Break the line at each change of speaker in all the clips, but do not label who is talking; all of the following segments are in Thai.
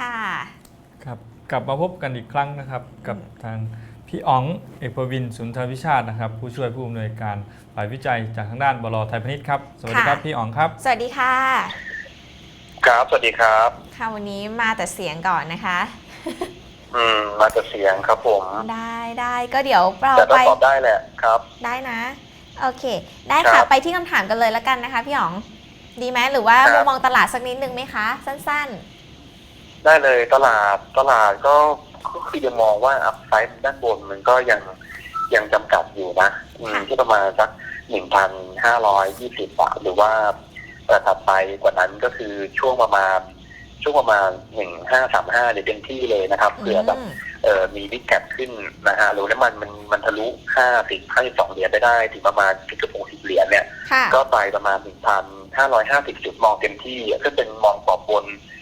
ค่ะ
ครับกลับมาพบกันอีกครั้งนะครับกับทางพี่อ๋องเอกประวินสุนทรวิชาตินะครับ ผู้ช่วยผู้อำนวยการฝ่ายวิจัยจากทางด้านบลไทยพาณิชย์ครับสวัสดีครับ
ค่ะ
พี่อ๋องครับ
สวัสดีค่ะ
ครับ สวัสดีครับ
ค่ะวันนี้มาแต่เสียงก่อนนะคะ
อืม มาจากเสียงครับผม
ได้ได้ก็เดี๋ยวเรา
แต่ก็
ไป
ตอบได้แหละครับ
ได้นะ โอเค ได้
ครั
ค่ะ
บ
ไปที่คำถามกันเลยแล้วกันนะคะ พี่อ๋อง ดีไหมหรือว่า
ครับ
มุมมองตลาดสักนิดนึงไหมคะ สั้น
ได้เลยตลาดตลาดก็ก็คือยังมองว่าอัพไซด์ด้านบนมันก็ยังยังจำกัดอยู่นะอืมที่ประมาณสักหนึ่งพันห้าร้อยยี่สิบบาทหรือว่าเอ่อถัดไปกว่านั้นก็คือช่วงประมาณช่วงประมาณหนึ่งห้าสามห้าเนี่ยเต็มที่เลยนะครับ
ๆ
เผื่อแบบ
ม
เอ่อมีบิ๊กแคปขึ้นนะฮะหรือน้ำมันมันมันทะลุห้าสิบห้าสิบสองเหรียญไปได้ ถึงประมาณสิบกระปุกสิบเหรียญเนี่ย
ค่ะ
ก็ไปประมาณ1,550จุดมองเต็มที่ซึ่งเป็นมองกรอบบน
อืม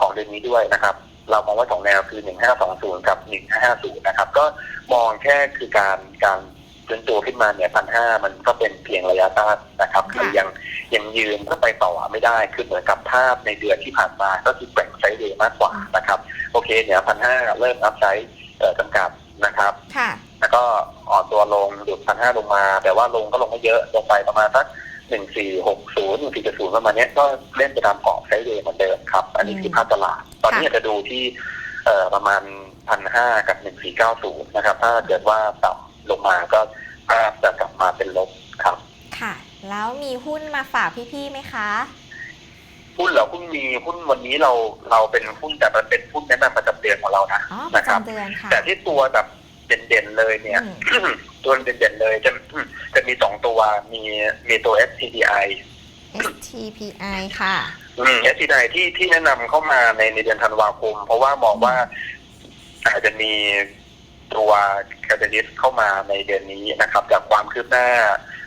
ของเดือนนี้ด้วยนะครับ เรามองว่าสองแนวคือ1520กับ1550นะครับ ก็มองแค่คือการการเดินตัวขึ้นมาเนี่ยพันห้ามันก็เป็นเพียงระยะสั้นนะครับ
ค่ะ
คือยังยังยืนก็ไปต่อไม่ได้คือเหมือนกับภาพในเดือนที่ผ่านมาก็คือแกว่งไซด์เวย์มากกว่านะครับ โอเคเนี่ยพันห้าเริ่มอัพไซด์เอ่อจำกัดนะครับ
ค่ะ
แล้วก็อ่อนตัวลงหยุดพันห้าลงมา แต่ว่าลงก็ลงไม่เยอะลงไปประมาณสัก หนึ่งสี่หกศูนย์หนึ่งสี่ศูนย์ประมาณเนี้ยก็เล่นไปตามกรอบไซด์เวย์เหมือนเดิมครับ อันนี้คือภาพตลาด ตอนนี้อาจจะดูที่เอ่อประมาณพันห้ากับหนึ่งสี่เก้าศูนย์นะครับ ถ้าเกิดว่าต่ำลงมาก็ภาพจะกลับมาเป็นลบครับ
ค่ะ แล้วมีหุ้นมาฝากพี่ๆไหมคะ
หุ้นเหรอหุ้นมีหุ้นวันนี้เราเราเป็นหุ้นแต่มันเป็นหุ้นแนะนำประจำเดือนของเรานะ
อ๋อประ
นะครับ
จำเดือนค่ะ
แต่ที่ตัวแบบเด่นๆเลยเนี่ย ตัวเด่นๆเลย จะจะมีสองตัวมีมีตัว SCDI
STPI ค่ะ
อืม SCDI ที่ที่แนะนำเข้ามาในในเดือนธันวาคม เพราะว่ามองว่าอาจจะมีตัวแคตาลิสเข้ามาในเดือนนี้นะครับ จากความคืบหน้า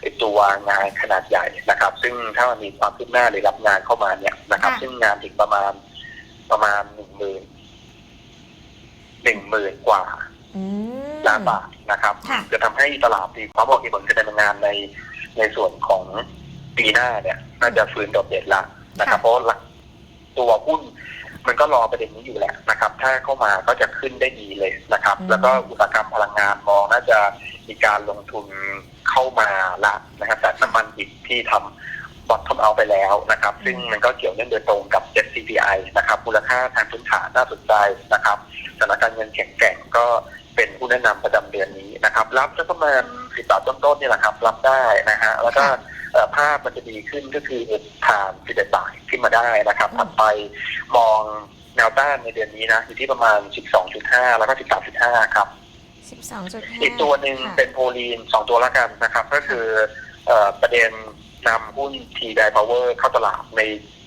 ไอ้ตัวงานขนาดใหญ่นะครับ ซึ่งถ้ามันมีความคืบหน้าหรือรับงานเข้ามาเนี่ยนะครับ
ค่ะ
ซึ่งงานถึงประมาณประมาณหนึ่งหมื่นหนึ่งหมื่นกว่า
อืม
ล้านบาทนะครับ
ค่ะ
จะทำให้ตลาดมีความบอกเหตุผลการดำเนินงานในในส่วนของปีหน้าเนี่ย น่าจะฟื้นโดดเด่นละนะครับ เพราะหลักตัวหุ้นมันก็รอประเด็นนี้อยู่แหละนะครับ ถ้าเข้ามาก็จะขึ้นได้ดีเลยนะครับแล้วก็อุตสาหกรรมพลังงานมองน่าจะมีการลงทุนเข้ามาละนะครับจากน้ำมันดิบที่ทำ บอททอมเอาไปแล้วนะครับ ซึ่งมันก็เกี่ยวเนื่องโดยตรงกับ SCPI นะครับ มูลค่าทางพื้นฐานน่าสนใจนะครับสถานการณ์เงินแข็งแกร่งก็เป็นผู้แนะนำประจำเดือนนี้นะครับ รับสักประมาณสิบบาทต้นๆนี่แหละครับ รับได้นะฮะแล้วก็เอ่อภาพมันจะดีขึ้นก็คือผ่านสิบเอ็ดบาทขึ้นมาได้นะครับถัดไปมองแนวต้านในเดือนนี้นะอยู่ที่ประมาณ 12.5 แล้วก็ 13.5 ครับ
12.5
อีกตัวหนึ่ง
ค่ะ
เป็นโพลีนสองตัวละกันนะครับ ก็คือเอ่อประเด็น นำหุ้นทีไดพาวเวอร์เข้าตลาดใน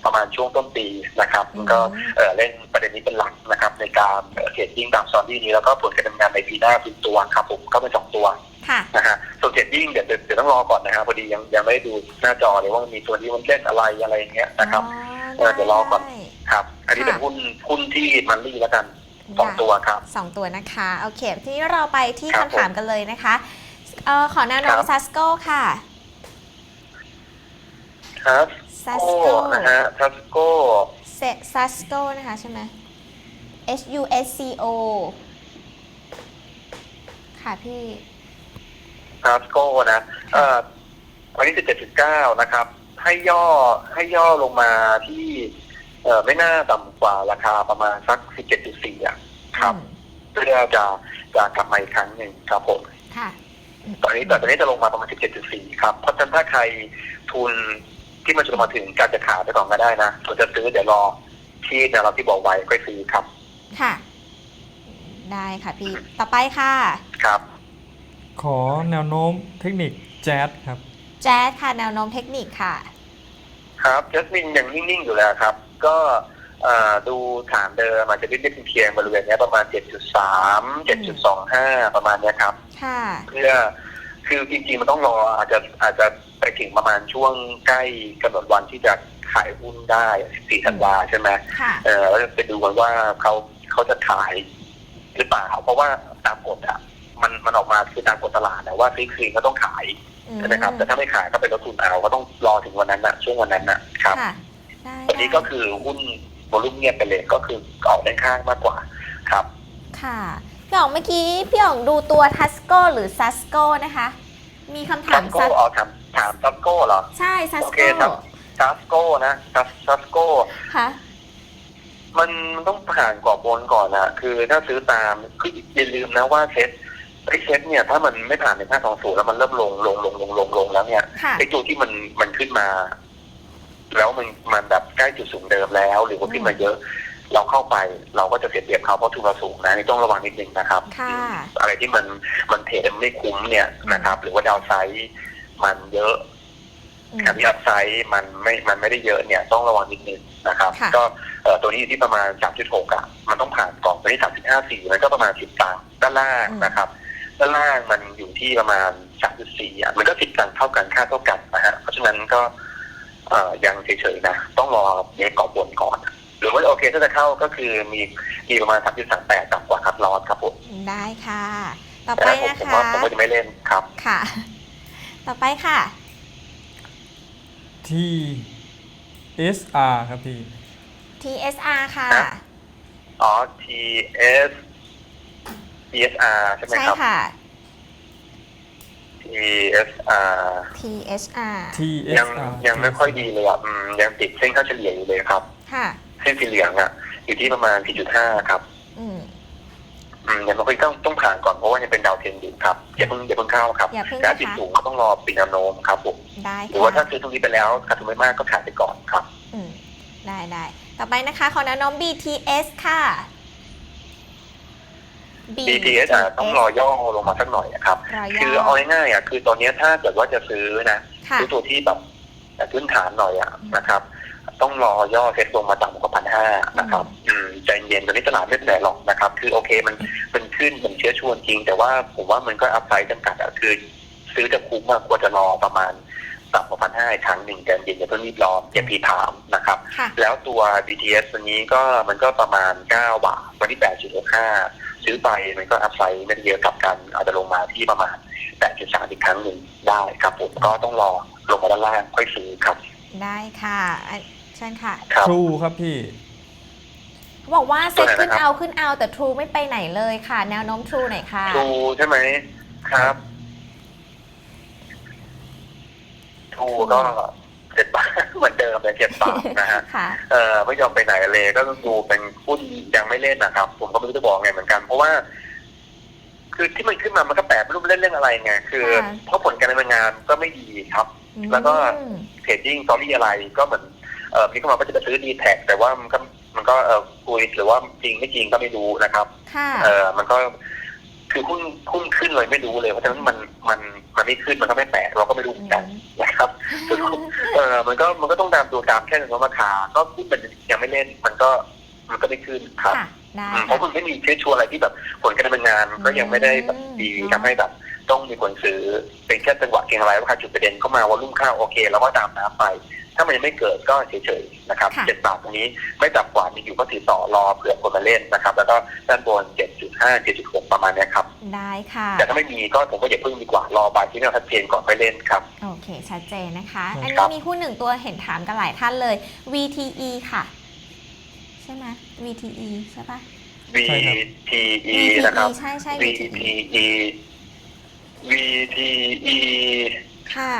ประมาณช่วงต้นปีนะครับ
อืม
ก็เอ่อเล่นประเด็นนี้เป็นหลักนะครับ ในการเทรดดิ้งตามซอนดี้นี้แล้วก็ผลการดำเนินงานในปีหน้าเป็นตัวครับผมก็เป็นสองตัว
ค่ะ
นะฮะส่วนเทรดดิ้งเดี๋ยวเดี๋ยวเดี๋ยวต้องรอก่อนนะครับพอดียังยังไม่ได้ดูหน้าจอเลยว่ามันมีตัวนี้มันเล่นอะไรอะไรอย่างเงี้ยนะครับเออเดี๋ยวรอก่อน
ได้
ครับ อันนี้เป็นหุ้นหุ้นที่มันลี่แล้วกันสองตัวครับ
สองตัวนะคะโอเค ทีนี้เราไปที่
ครับ
คำถามกันเลยนะคะเอ่อขอแนวโน้ม
ครับ
ซัสโกค่ะ
ครับ
ซัส
โก้
โก
นะฮะทัสโก้
เซซัสโกนะคะใช่ไหม H U S C O ค่ะพี่
ทัสโก้นะเอ่อวันนี้17.9นะครับ ให้ย่อให้ย่อลงมาที่เอ่อไม่น่าต่ำกว่าราคาประมาณสัก17.4อะครับ
อืม
เพื่อจะจะกลับมาอีกครั้งหนึ่งครับผม
ค่ะ
ตอนนี้แต่ตอนนี้จะลงมาประมาณ 17.4 ครับ เพราะฉะนั้นถ้าใครทุน ที่มันจะลงมาถึงการจะขายไปก่อนก็ได้นะส่วนจะซื้อเดี๋ยวรอที่แนวเราที่บอกไว้ค่อยซื้อครับ
ค่ะ ได้ค่ะพี่ ต่อไปค่ะ
ครับ
ขอแนวโน้มเทคนิคแจ๊สครับ
แจ๊สค่ะแนวโน้มเทคนิคค่ะ
ครับจัสมินยังนิ่งๆอยู่แล้วครับ ก็เอ่อดูฐานเดิมอาจจะเรียบๆเคียงๆบริเวณเนี้ยประมาณ 7.3 7.25 ประมาณเนี้ยครับ
ค่ะ
เพื่อ คือจริงๆมันต้องรออาจจะอาจจะไปถึงประมาณช่วงใกล้กำหนดวันที่จะขายหุ้นได้ 14 ธันวาใช่ไหม
ค่ะ
เออแล้วไปดูกันว่าเขาเขาจะขายหรือเปล่า เพราะว่าตามกฎอะมันมันออกมาคือตามกฎตลาดนะว่าซื้อคืนก็ต้องขาย
อืม
ใช่ไหมครับ แต่ถ้าไม่ขายก็เป็นลดทุนเอาก็ต้องรอถึงวันนั้นนะช่วงวันนั้นนะครับ
ค่ะได้
วันนี้
ได้
ก็คือหุ้นวอลุ่มเงียบไปเลยก็คือออกด้านข้างมากกว่าครับ
ค่ะ พี่อ๋องเมื่อกี้พี่อ๋องดูตัวทัสโกหรือซัสโกนะคะ มีคำถา
ซั
ม
สโก้
ซัส
อ๋อถามถามซัสโก้เหรอ
ใช่ซัส
โอ
โก
เคครับ ซัสโก้นะซัสซัสโก้
ค่ะ
มันมันต้องผ่านกรอบบนก่อนนะคือถ้าซื้อตามคืออย่าลืมนะว่าเซ็ตไอ้เซ็ตเนี่ย ถ้ามันไม่ผ่านในห้าสองศูนย์แล้วมันเริ่มลงลงลงลงลงลงแล้วเนี่ย
ค่ะ
ไอ้ตัวที่มันมันขึ้นมา แล้วมันมันแบบใกล้จุดสูงเดิมแล้ว หรือว่าขึ้นมาเยอะ เราเข้าไปเราก็จะเสียเปรียบเขาเพราะทุนเราสูงนะนี่ต้องระวังนิดนึงนะครับ
ค่ะ
อะไรที่มันมันเทรดไม่คุ้มเนี่ยนะครับ หรือว่าดาวไซด์มันเยอะ
อืม
การที่อัพไซด์มันไม่มันไม่ได้เยอะเนี่ย ต้องระวังนิดนึงนะครับ
ค่ะ
ก็เอ่อตัวนี้อยู่ที่ประมาณ 3.6อะมันต้องผ่านกล่องตัวนี้3.54มันก็ประมาณ 10ตังค์ด้านล่างนะครับ ด้านล่างมันอยู่ที่ประมาณ 3.4อะมันก็10ตังค์เท่ากันค่าเท่ากันนะฮะเพราะฉะนั้นก็เอ่อยังเฉยๆนะต้องรอเน็กกรอบบนก่อน หรือว่าโอเคถ้าจะเข้าก็คือมีมีประมาณ3.38ต่ำกว่าครับรอครับผม
ได้ค่ะ ต่อ
แต่
ไป
ผม
นะ
ผม
คะ
ว่าผมก็จะไม่เล่นครับ
ค่ะ ต่อไปค่ะ
T SR ครับพี่
TSR ค่ะ
ครับอ๋อ TS TSR ใช่ไหม
ใช่
ครับ
ค่ะ
TSR
TSR
ยัง
TSR
ยังไม่ค่อยดีเลยอะอืมยังติดเส้นค่าเฉลี่ยอยู่เลยครับ
ค่ะ
เส้นสีเหลืองอะ อยู่ที่ประมาณ 4.5 ครับ
อืม
อืมยังไม่ค่อยต้องต้องผ่านก่อนเพราะว่ายังเป็นดาวเทียมอยู่ครับอย่าเพิ่งอย่าเพิ่งเข้าครับ
อย่าเพิ่ง
แต่
นะคะ
ติดสูงก็ต้องรอปีนาโนมครับผม
ได้
หรือว่าถ้า
ค่ะ
ซื้อตรงนี้ไปแล้วขาดทุนไม่มากก็ขายไปก่อนครับ
อืมได้ได้ต่อไปนะคะ ขอแนวโน้ม BTS ค่ะ
BTS อะต้องรอย่อลงมาสักหน่อยอะครับ
รอย
คือย่เอาง่ายๆอะคือตอนนี้ถ้าเกิดว่าจะซื้อนะ
ค่ะ
ซื้อตัวที่แบบพื้นฐานหน่อยอะนะครับ ต้องรอย่อเซ็ตลงมาต่ำกว่าพันห้านะครับอืมใจเย็นตอนนี้ตลาดไม่เป็นไรหรอกนะครับ คือโอเคมันมันขึ้นมันเชื้อชวนจริง แต่ว่าผมว่ามันก็อัพไซด์จำกัดอะคือซื้อจะคุ้มมากควรจะรอประมาณต่ำกว่าพันห้าครั้งหนึ่งใจเย็นอย่าเพิ่งรีบร้อนอย่าพีถามนะครับ
ค่ะ
แล้วตัว BTS วันนี้ก็มันก็ประมาณ9บาทวันที่8.65ซื้อไปมันก็อัพไซด์ไม่ได้เยอะกลับกันอาจจะลงมาที่ประมาณ8.3อีกครั้งหนึ่งได้ครับผมก็ต้องรอลงมาด้านล่างค่อยซื้อครับ
ได้ค่ะอะเชิญค่ะ
ครับ
True ครับพี่
เขาบอกว่าเซ็ต
ตัวไหน
ขึ้น
นะครับ
เอาขึ้นเอาแต่ True ไม่ไปไหนเลยค่ะ แนวโน้ม True ไหนอยค่ะ
ทูใช่ไหมครับทูก็เจ็ดบาท เหมือนเดิมเลยเจ็ดบาทนะฮะ
ค่ะ
เออไม่ยอมไปไหนเลยก็ต้องดูเป็นหุ้นยังไม่เล่นนะครับ ผมก็ไม่รู้จะบอกไงเหมือนกัน เพราะว่า คือที่มันขึ้นมามันก็แปลกไม่รู้เล่นเรื่องอะไรไงคือ
ค่ะ
เพราะผลการดำเนินงานก็ไม่ดีครับแล้วก็
อืม
เทรดดิ้งตอรี่อะไรก็เหมือนเออมีเข้ามาก็จะไปซื้อดีแท็กแต่ว่ามันก็มันก็เออคุยหรือว่าจริงไม่จริงก็ไม่รู้นะครับ
ค่ะ
เออมันก็คือหุ้นหุ้นขึ้นเลยไม่รู้เลย เพราะฉะนั้นมันมันมันไม่ขึ้นมันก็ไม่แปลกเราก็ไม่รู้เหมือนกันนะครับ เออมันก็มันก็ต้องตามตัวตามแค่ในราคาก็หุ้นมันยังไม่เล่นมันก็มันก็ไม่ขึ้นครับ
ค่ะ ได้
อืมเพ
ค่ะ
ราะมันไม่มีเชื้อชวนอะไรที่แบบผลการดำเนินงานก็ยังไม่ได้แบบดี
อืม
ทำให้แบบต้องมีคนซื้อเป็นแค่จังหวะเก็งอะไรว่าใครจุดประเด็นเข้ามาวอลุ่มข้าวโอเค แล้วก็ตามน้ำไป ถ้ามันยังไม่เกิดก็เฉยๆนะครับ
ค่ะ
เจ็ดบาทตรงนี้ไม่ต่ำกว่ามีอยู่ก็ถือต่อรอเผื่อคนมาเล่นนะครับ แล้วก็ด้านบน7.5 7.6ประมาณเนี้ยครับ
ได้ค่ะ
แต่ถ้าไม่มีก็ผมก็อย่าเพิ่งดีกว่ารอบายที่เราชัดเจนก่อนค่อยเล่นครับ
โอเค ชัดเจนนะคะ
ครับ
อันนี้มีหุ้นหนึ่งตัวเห็นถามกันหลายท่านเลย VTE ค่ะใช่ไหม VTE ใช่ปะ
VTE นะครับ
ใช่ใช่ VTE
VTE VTE
ค่ะ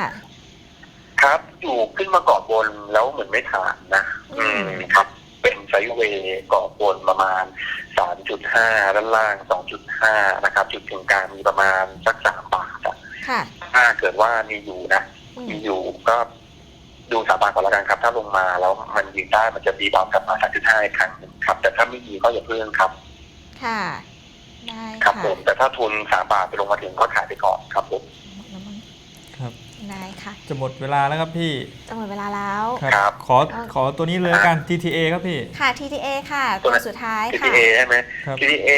ครับ อยู่ขึ้นมาเกาะบนแล้วเหมือนไม่ฐานนะ
อื
อื
ม
มครับ เป็นไซด์เวย์เกาะบนประมาณ 3.5 ด้านล่าง 2.5 นะครับ จุดถึงกลางมีประมาณสัก 3 บาทอะ
ค่ะ
ถ้าเกิดว่ามีอยู่นะ
อืม
มีอยู่ก็ ดูสามบาทก่อนละกันครับ ถ้าลงมาแล้วมันยืนได้มันจะดีบาวกลับมา3.5อีกครั้งหนึ่งครับ แต่ถ้าไม่มีก็อย่าเพิ่งครับ
ค่ะ ได้
ครับ
ค่ะ
ผมแต่ถ้าทุนสามบาทไปลงมาถึงก็ขายไปก่อนครับผม
ครับ
ได้ค่ะ
จะหมดเวลาแล้วครับพี่
จะหมดเวลาแล้ว
ครับ
ครับ
ขอขอตัวนี้เลยละกัน TTA ครับพี่
ค่ะ TTA ค่ะ
ตัว
ตัว
ไหน
สุดท้ายค่ะ
TTA ใช่ไหม
ครับ
TTA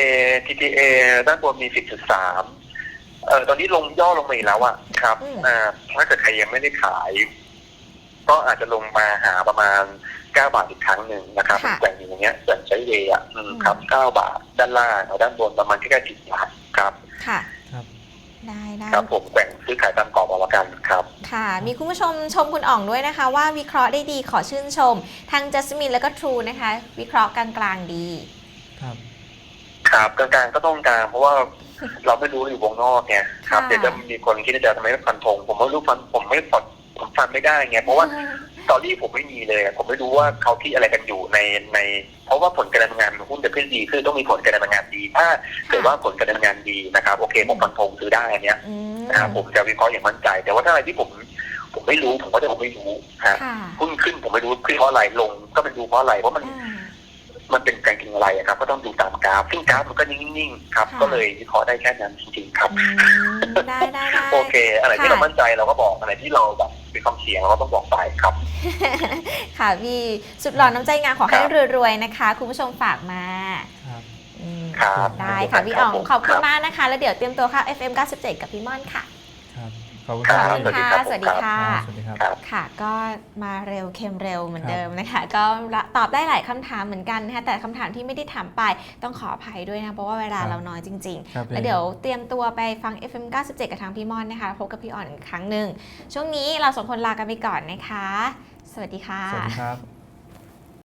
TTA ด้านบนมี10.3เอ่อตอนนี้ลงย่อลงมาอีกแล้วอะครับ
อืม
อ่าถ้าเกิดใครยังไม่ได้ขาย ก็อาจจะลงมาหาประมาณ9บาทอีกครั้งหนึ่งนะครับ
ค่ะ
แกว่งอยู่อย่างเงี้ยแกว่งใช้เวย์อะอืม
อืม
ครับ9บาทด้านล่างเอาด้านบนประมาณใกล้ๆ10บาทครับ
ค่ะ
ครับ
ได้ได้
ครับผมแกว่งซื้อขายตามกรอบเอาละกันครับ
ค่ะ มีคุณผู้ชมชมคุณอ่องด้วยนะคะ ว่าวิเคราะห์ได้ดีขอชื่นชม ทางจัสมินแล้วก็ทรูนะคะ วิเคราะห์กลางๆดี
ครับ
ครับกลางๆก็ต้องกลางเพราะว่าเราไม่รู้อยู่วงนอกไงครับ
ค่ะ
เดี๋ยวจะมีคนคิดว่าจะทำไมไม่ฟันธงผมไม่รู้ฟันผมไม่ฟัน ผมฟันไม่ได้ไงเพราะว่าสตอรี่ผมไม่มีเลยผมไม่รู้ว่าเขาคิดอะไรกันอยู่ในใน เพราะว่าผลการดำเนินงานของหุ้นจะขึ้นดีขึ้นต้องมีผลการดำเนินงานดี ถ้าเกิดว่าผลการดำเนินงานดีนะครับโอเคผมฟันธงซื้อได้อันเนี้ย
อืม
นะครับผมจะวิเคราะห์อย่างมั่นใจ แต่ว่าถ้าอะไรที่ผมผมไม่รู้ผมก็จะผมไม่รู้ฮะ
ค่ะ
หุ้นขึ้นผมไม่รู้ขึ้นเพราะอะไรลง ก็เป็นดูเพราะอะไรเพราะมัน
อ่า
มันเป็นการกินอะไรอะครับ ก็ต้องดูตามกราฟซึ่งกราฟมันก็นิ่งๆครับ
ค่ะ
ก็เลยวิเคราะห์ได้แค่นั้นจริงๆครับ
อืมได้ได้ได้
โอเค อะไรที่
ค่ะ
เรามั่นใจเราก็บอกอะไรที่เราแบบ มีความเสี่ยงเราก็ต้องบอกไปครับ
ค่ะพี่สุดหล่อน้ำใจงามขอให้
ครับ
รวยๆนะคะ คุณผู้ชมฝากมา
ครับ
อืม
ครับ
ได้ค่ะพี่อ๋อง
ผม
ขอบคุณ
รับ
มากนะคะ แล้วเดี๋ยวเตรียมตัวเข้า FM 97กับพี่ม่อนค่ะ
ครับ ขอบคุณ
ค
ค
รั
รั
บบ
พี่
สวัสดีครับ
สวัสดีค่ะ
ครับสวัสดีครับ
ครับ
ค่ะ ก็มาเร็วเค็มเร็วเหมือน
ครับ
เดิมนะคะ ก็ตอบได้หลายคำถามเหมือนกันนะคะแต่คำถามที่ไม่ได้ถามไปต้องขออภัยด้วยนะเพราะว่าเวลาเราน้อยจริง
ครับ
ๆแล้วเดี๋ยวเตรียมตัวไปฟัง FM 97 กับทางพี่ม่อนนะคะพบกับพี่อ่อนอีกครั้งหนึ่งช่วงนี้เราสองคนลากันไปก่อนนะคะ สวัสดีค่ะ
สวัสดีครับ